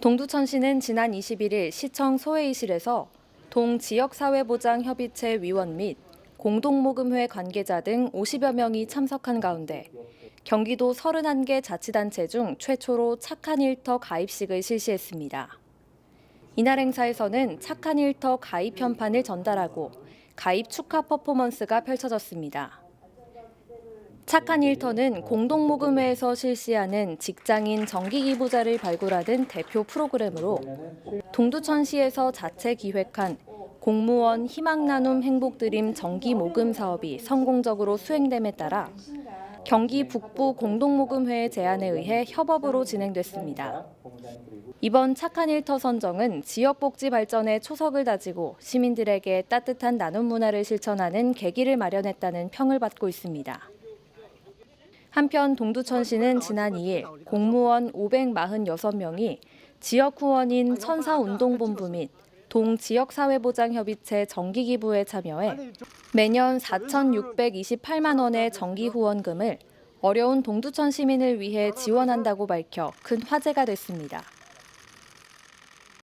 동두천시는 지난 21일 시청 소회의실에서 동지역사회보장협의체 위원 및 공동모금회 관계자 등 50여 명이 참석한 가운데 경기도 31개 자치단체 중 최초로 착한 일터 가입식을 실시했습니다. 이날 행사에서는 착한 일터 가입 현판을 전달하고 가입 축하 퍼포먼스가 펼쳐졌습니다. 착한 일터는 공동모금회에서 실시하는 직장인 정기기부자를 발굴하는 대표 프로그램으로 동두천시에서 자체 기획한 공무원 희망 나눔 행복 드림 정기 모금 사업이 성공적으로 수행됨에 따라 경기 북부 공동모금회의 제안에 의해 협업으로 진행됐습니다. 이번 착한 일터 선정은 지역 복지 발전에 초석을 다지고 시민들에게 따뜻한 나눔 문화를 실천하는 계기를 마련했다는 평을 받고 있습니다. 한편 동두천 시는 지난 2일 공무원 546명이 지역 후원인 천사운동본부 및 동지역사회보장협의체 정기기부에 참여해 매년 4,628만 원의 정기 후원금을 어려운 동두천 시민을 위해 지원한다고 밝혀 큰 화제가 됐습니다.